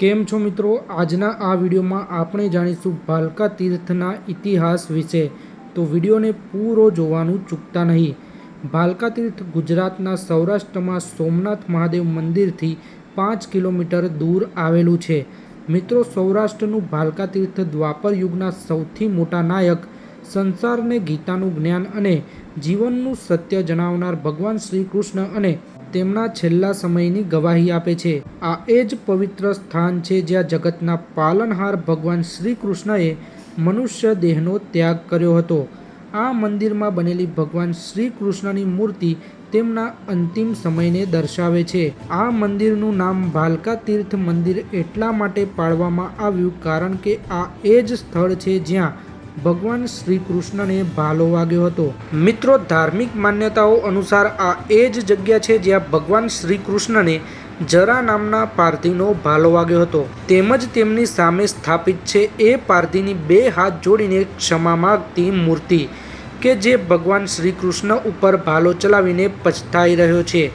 કેમ છો મિત્રો? આજના આ વિડીયોમાં આપણે જાણીશું ભાલકા તીર્થના ઇતિહાસ વિશે. તો વિડીયોને પૂરો જોવાનું ચૂકતા નહીં. ભાલકા તીર્થ ગુજરાતના સૌરાષ્ટ્રમાં સોમનાથ મહાદેવ મંદિરથી પાંચ કિલોમીટર દૂર આવેલું છે. મિત્રો, સૌરાષ્ટ્રનું ભાલકા તીર્થ દ્વાપર યુગના સૌથી મોટા નાયક, સંસારને ગીતાનું જ્ઞાન અને જીવનનું સત્ય જણાવનાર ભગવાન શ્રી કૃષ્ણ અને તેમના છેલ્લા સમયની ગવાહી આપે છે. આ એ જ પવિત્ર સ્થાન છે જ્યાં જગતના પાલનહાર ભગવાન શ્રી કૃષ્ણએ મનુષ્ય દેહનો ત્યાગ કર્યો હતો. આ મંદિરમાં બનેલી ભગવાન શ્રી કૃષ્ણની મૂર્તિ તેમના અંતિમ સમયને દર્શાવે છે. આ મંદિરનું નામ ભાલકા તીર્થ મંદિર એટલા માટે પાડવામાં આવ્યું કારણ કે આ એ જ સ્થળ છે જ્યાં ભગવાન શ્રી કૃષ્ણને ભાલો વાગ્યો હતો. મિત્રો, ધાર્મિક માન્યતાઓ અનુસાર આ એ જ જગ્યા છે જ્યાં ભગવાન શ્રી કૃષ્ણને જરા નામના પારધીનો ભાલો વાગ્યો હતો. તેમજ તેમની સામે સ્થાપિત છે એ પારધીની બે હાથ જોડીને ક્ષમા માગતી મૂર્તિ કે જે ભગવાન શ્રી કૃષ્ણ ઉપર ભાલો ચલાવીને પછતાઈ રહ્યો છે.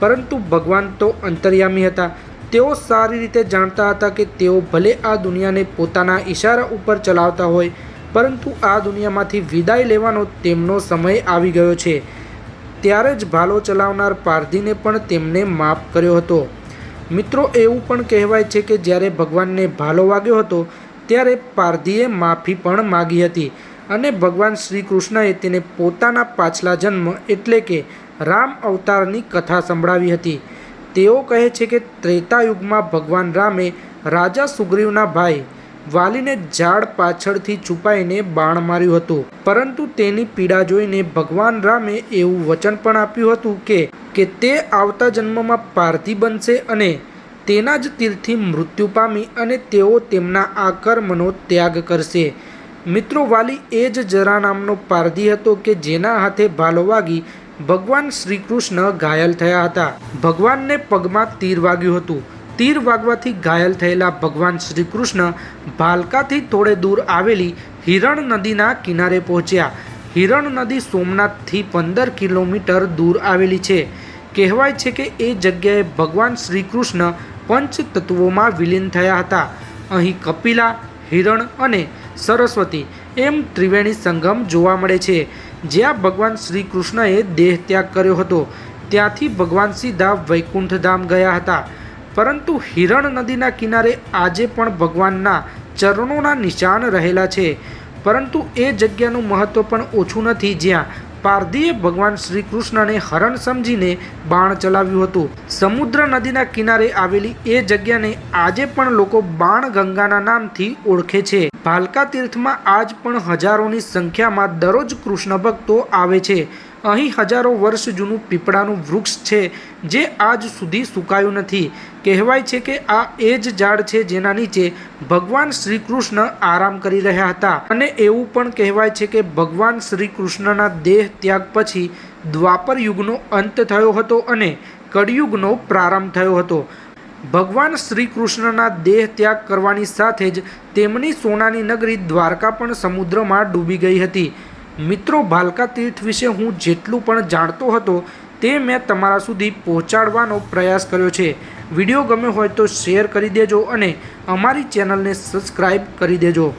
પરંતુ ભગવાન તો અંતર્યામી હતા. તેઓ સારી રીતે જાણતા હતા કે તેઓ ભલે આ દુનિયાને પોતાના ઈશારા ઉપર ચલાવતા હોય પરંતુ આ દુનિયામાંથી વિદાય લેવાનો તેમનો સમય આવી ગયો છે. ત્યારે જ ભાલો ચલાવનાર પારધીને પણ તેમને માફ કર્યો હતો. મિત્રો, એવું પણ કહેવાય છે કે જ્યારે ભગવાનને ભાલો વાગ્યો હતો, ત્યારે પારધીએ માફી પણ માગી હતી અને ભગવાન શ્રી કૃષ્ણએ તેને પોતાના પાછલા જન્મ એટલે કે રામ અવતારની કથા સંભળાવી હતી. તેઓ કહે છે કે ત્રેતાયુગમાં ભગવાન રામે રાજા સુગ્રીવના ભાઈ વાલીને ઝાડ પાછળથી છુપાઈને બાણ માર્યું હતું. પરંતુ તેની પીડા જોઈને ભગવાન રામે એવું વચન પણ આપ્યું હતું કે કે તે આવતા જન્મમાં પારધી બનશે અને તેના જ તીરથી મૃત્યુ પામી અને તેઓ તેમના આ કર્મનો ત્યાગ કરશે. મિત્રો, વાલી એ જ જરા નામનો પારધી હતો કે જેના હાથે ભાલો વાગી ભગવાન શ્રી કૃષ્ણ ઘાયલ થયા હતા. ભગવાનને પગમાં તીર વાગ્યું હતું. તીર વાગવાથી ઘાયલ થયેલા ભગવાન શ્રી કૃષ્ણ ભાલકાથી થોડે દૂર આવેલી હિરણ નદીના કિનારે પહોંચ્યા. હિરણ નદી સોમનાથથી પંદર કિલોમીટર દૂર આવેલી છે. કહેવાય છે કે એ જગ્યાએ ભગવાન શ્રી કૃષ્ણ તત્વોમાં વિલીન થયા હતા. અહીં કપિલા, હિરણ અને સરસ્વતી એમ ત્રિવેણી સંગમ જોવા મળે છે. જ્યાં ભગવાન શ્રી કૃષ્ણએ દેહ ત્યાગ કર્યો હતો. ત્યાંથી ભગવાન સીધા વૈકુંઠધામ ગયા હતા. પરંતુ હિરણ નદીના કિનારે આજે પણ ભગવાનના ચરણોના નિશાન રહેલા છે. પરંતુ એ જગ્યાનું મહત્ત્વ પણ ઓછું નથી, જ્યાં પારધીએ ભગવાન શ્રી કૃષ્ણને હરણ સમજીને બાણ ચલાવ્યું હતું. સમુદ્ર નદીના કિનારે આવેલી એ જગ્યાને આજે પણ લોકો બાણ ગંગાના નામથી ઓળખે છે. ભાલકા તીર્થમાં આજ પણ હજારોની સંખ્યામાં દરરોજ કૃષ્ણ ભક્તો આવે છે. અહીં હજારો વર્ષ જૂનું પીપળાનું વૃક્ષ છે, જે આજ સુધી સુકાયું નથી. કહેવાય છે કે આ એ જ ઝાડ છે જેના નીચે ભગવાન શ્રી કૃષ્ણ આરામ કરી રહ્યા હતા. અને એવું પણ કહેવાય છે કે ભગવાન શ્રી કૃષ્ણના દેહ ત્યાગ પછી દ્વાપર યુગનો અંત થયો હતો અને કળિયુગનો પ્રારંભ થયો હતો. ભગવાન શ્રી કૃષ્ણના દેહ ત્યાગ કરવાની સાથે જ તેમની સોનાની નગરી દ્વારકા પણ સમુદ્રમાં ડૂબી ગઈ હતી. મિત્રો, ભાલકા તીર્થ વિશે હું જેટલું પણ જાણતો હતો તે મેં તમારા સુધી પહોંચાડવાનો પ્રયાસ કર્યો છે. વીડિયો ગમ્યો હોય તો શેર કરી દેજો અને અમારી ચેનલને સબસ્ક્રાઈબ કરી દેજો.